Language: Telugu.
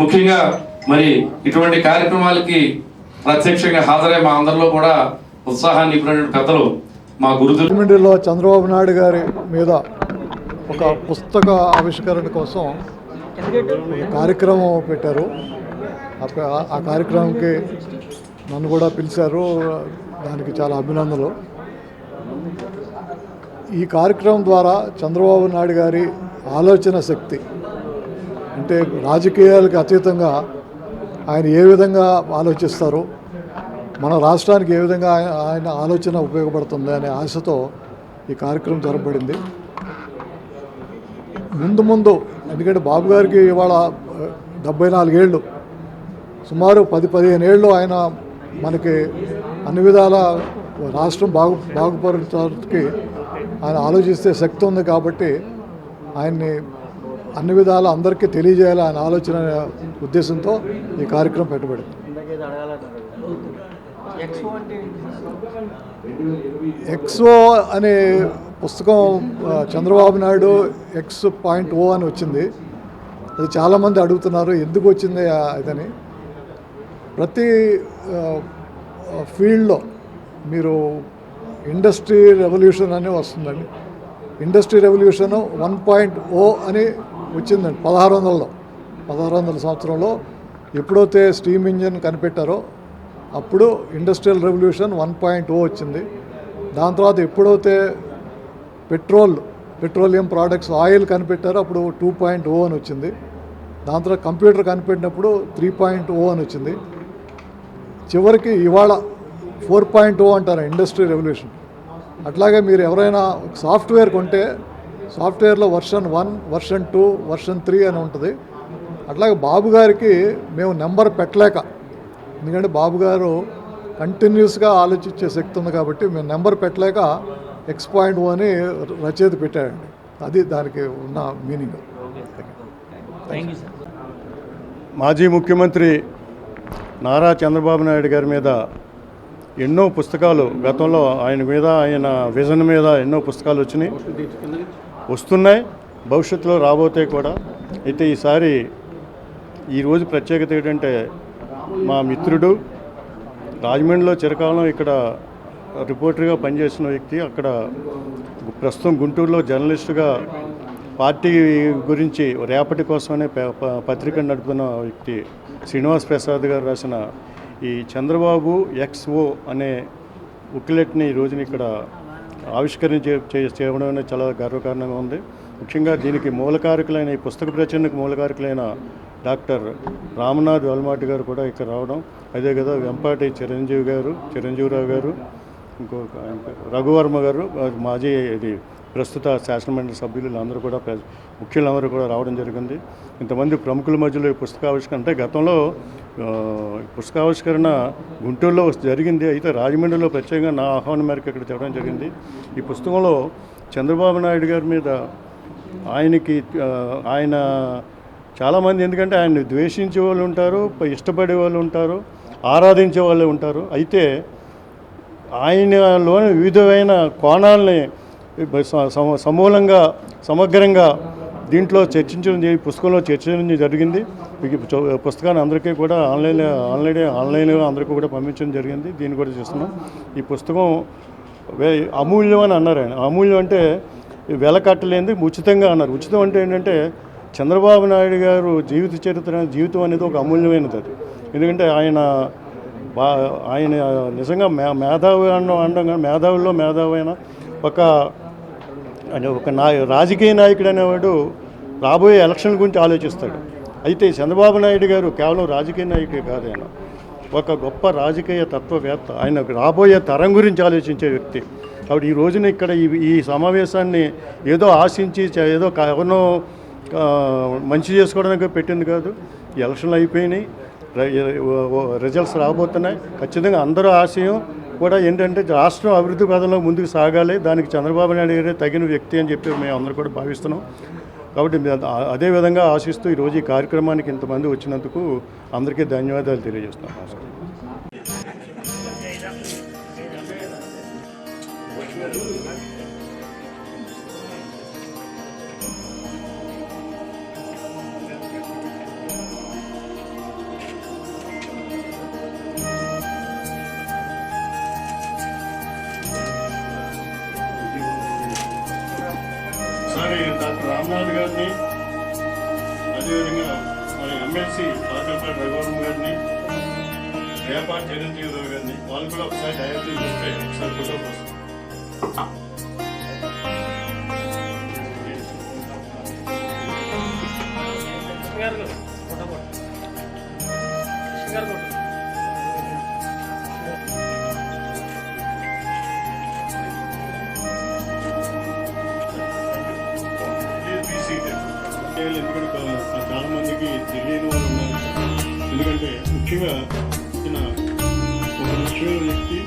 ముఖ్యంగా మరి ఇటువంటి కార్యక్రమాలకి ప్రత్యక్షంగా హాజరై మా అందరిలో కూడా ఉత్సాహాన్ని నింపినటువంటి పెద్దలు మా గురుతులు చంద్రబాబు నాయుడు గారి మీద ఒక పుస్తక ఆవిష్కరణ కోసం కార్యక్రమం పెట్టారు. ఆ కార్యక్రమంకి నన్ను కూడా పిలిచారు. దానికి చాలా అభినందనలు. ఈ కార్యక్రమం ద్వారా చంద్రబాబు నాయుడు గారి ఆలోచన శక్తి అంటే రాజకీయాలకు అతీతంగా ఆయన ఏ విధంగా ఆలోచిస్తారు మన రాష్ట్రానికి ఏ విధంగా ఆయన ఆలోచన ఉపయోగపడుతుంది అనే ఆశతో ఈ కార్యక్రమం జరపబడింది. ముందు ముందు ఎందుకంటే బాబు గారికి ఇవాళ డెబ్బై నాలుగేళ్ళు. సుమారు పది పదిహేను ఏళ్ళు ఆయన మనకి అన్ని విధాల రాష్ట్రం బాగు బాగుపడటానికి ఆయన ఆలోచిస్తే శక్తి ఉంది కాబట్టి ఆయన్ని అన్ని విధాల అందరికీ తెలియజేయాలి ఆయన ఆలోచన ఉద్దేశంతో ఈ కార్యక్రమం పెట్టబడింది ఎక్స్ఓ అనే పుస్తకం Chandrababu Naidu X point O అని వచ్చింది. అది చాలామంది అడుగుతున్నారు ఎందుకు వచ్చింది ఇదని. ప్రతి ఫీల్డ్లో మీరు ఇండస్ట్రీ రెవల్యూషన్ అని వస్తుందండి. Industry revolution one point O అని వచ్చిందండి. పదహారు వందలలో పదహారు వందల సంవత్సరంలో ఎప్పుడైతే స్టీమ్ ఇంజిన్ కనిపెట్టారో అప్పుడు industrial revolution one point O వచ్చింది. దాని తర్వాత ఎప్పుడైతే పెట్రోల్ పెట్రోలియం ప్రోడక్ట్స్ ఆయిల్ కనిపెట్టారో అప్పుడు టూ పాయింట్ ఓ అని వచ్చింది. దాని తర్వాత కంప్యూటర్ కనిపెట్టినప్పుడు త్రీ పాయింట్ ఓ అని వచ్చింది. చివరికి ఇవాళ ఫోర్ పాయింట్ ఓ అంటారు ఇండస్ట్రీ రెవల్యూషన్. అట్లాగే మీరు ఎవరైనా సాఫ్ట్వేర్ కొంటే సాఫ్ట్వేర్లో version one version two version three అని ఉంటుంది. అట్లాగే బాబు గారికి మేము నెంబర్ పెట్టలేక ఎందుకంటే బాబు గారు కంటిన్యూస్గా ఆలోచించే శక్తి ఉంది కాబట్టి మేము నెంబర్ పెట్టలేక ఎక్స్ పాయింట్ ఓ అని రచయిత పెట్టాడండి. అది దానికి ఉన్న మీనింగ్. థ్యాంక్ యూ సార్ మాజీ ముఖ్యమంత్రి నారా చంద్రబాబు నాయుడు గారి మీద ఎన్నో పుస్తకాలు గతంలో ఆయన మీద ఆయన విజన్ మీద ఎన్నో పుస్తకాలు వచ్చినాయి. వస్తున్నాయి. భవిష్యత్తులో రాబోతాయి కూడా. అయితే ఈసారి ఈరోజు ప్రత్యేకత ఏంటంటే మా మిత్రుడు రాజమండ్రిలో చిరకాలం ఇక్కడ రిపోర్టర్గా పనిచేసిన వ్యక్తి. అక్కడ ప్రస్తుతం గుంటూరులో జర్నలిస్టుగా పార్టీ గురించి రేపటి కోసమనే ప- ప- పత్రిక నడుపుతున్న వ్యక్తి శ్రీనివాస్ ప్రసాద్ గారు రాసిన ఈ చంద్రబాబు ఎక్స్ఓ అనే బుక్లెట్ని ఈ ఇక్కడ ఆవిష్కరించి చే- చేయడం అనేది చాలా గర్వకారణంగా ఉంది. ముఖ్యంగా దీనికి మూలకారకులైన ఈ పుస్తక ప్రచురణకు మూలకారకులైన డాక్టర్ రామనాథ్ వల్మాటి గారు కూడా ఇక్కడ రావడం. అదే కదా వెంపాటి చిరంజీవి గారు చిరంజీవిరావు గారు ఇంకో రఘువర్మ గారు మాజీ ఇది ప్రస్తుత శాసనమండలి సభ్యులు అందరూ కూడా ముఖ్యులందరూ కూడా రావడం జరిగింది. ఇంతమంది ప్రముఖుల మధ్యలో ఈ పుస్తకావిష్కరణ అంటే గతంలో పుస్తకావిష్కరణ గుంటూరులో జరిగింది. అయితే రాజమండ్రిలో ప్రత్యేకంగా నా ఆహ్వానం మేరకు ఇక్కడ చెప్పడం జరిగింది. ఈ పుస్తకంలో చంద్రబాబు నాయుడు గారి మీద ఆయనకి ఆయన చాలామంది ఎందుకంటే ఆయన ద్వేషించే వాళ్ళు ఉంటారు ఇష్టపడే వాళ్ళు ఉంటారు ఆరాధించే వాళ్ళు ఉంటారు. అయితే ఆయనలోని వివిధమైన కోణాలని సమూలంగా సమగ్రంగా దీంట్లో చర్చించడం పుస్తకంలో చర్చించడం జరిగింది. పుస్తకాన్ని అందరికీ కూడా ఆన్లైన్ ఆన్లైన్ ఆన్లైన్లో అందరికీ కూడా పంపించడం జరిగింది. దీన్ని కూడా చేస్తున్నాం. ఈ పుస్తకం వే- అమూల్యం అని అన్నారు ఆయన. అమూల్యం అంటే వెల కట్టలేని ఉచితంగా అన్నారు. ఉచితం అంటే ఏంటంటే చంద్రబాబు నాయుడు గారు జీవిత చరిత్ర జీవితం అనేది ఒక అమూల్యమైనది అది. ఎందుకంటే ఆయన బా ఆయన నిజంగా మే మేధావి అనడం అనడం కానీ మేధావుల్లో మేధావి అయిన ఒక అంటే ఒక నా రాజకీయ నాయకుడు అనేవాడు రాబోయే ఎలక్షన్ గురించి ఆలోచిస్తాడు. అయితే చంద్రబాబు నాయుడు గారు కేవలం రాజకీయ నాయకుడు కాదు ఆయన. ఒక గొప్ప రాజకీయ తత్వవేత్త ఆయన రాబోయే తరం గురించి ఆలోచించే వ్యక్తి. కాబట్టి ఈ రోజున ఇక్కడ ఈ ఈ సమావేశాన్ని ఏదో ఆశించి ఏదో ఎవరినో మంచి చేసుకోవడానికి పెట్టింది కాదు. ఎలక్షన్లు అయిపోయినాయి. రిజల్ట్స్ రాబోతున్నాయి. ఖచ్చితంగా అందరూ ఆశయం కూడా ఏంటంటే రాష్ట్రం అభివృద్ధి పదంలో ముందుకు సాగాలి. దానికి చంద్రబాబు నాయుడు గారే తగిన వ్యక్తి అని చెప్పి మేము అందరూ కూడా భావిస్తున్నాం. కాబట్టి అదే విధంగా ఆశిస్తూ ఈరోజు ఈ కార్యక్రమానికి ఇంతమంది వచ్చినందుకు అందరికీ ధన్యవాదాలు తెలియజేస్తున్నాం. నమస్కారం. రామ్నాథ్ గారిని అదేవిధంగా మరి ఎమ్మెల్సీ పాకంపల్లి రఘువరం గారిని రేపాటి చిరంజీవి గారిని వాళ్ళు కూడా ఒకసారి డయాబెటీస్ చూస్తే ఒకసారి ఫోటో కోసం చేయాలి ఎందుకంటే చాలా మందికి తెలియని వాళ్ళు ఉన్నారు. ఎందుకంటే ముఖ్యంగా ఈయన ఒక ముఖ్యమైన వ్యక్తి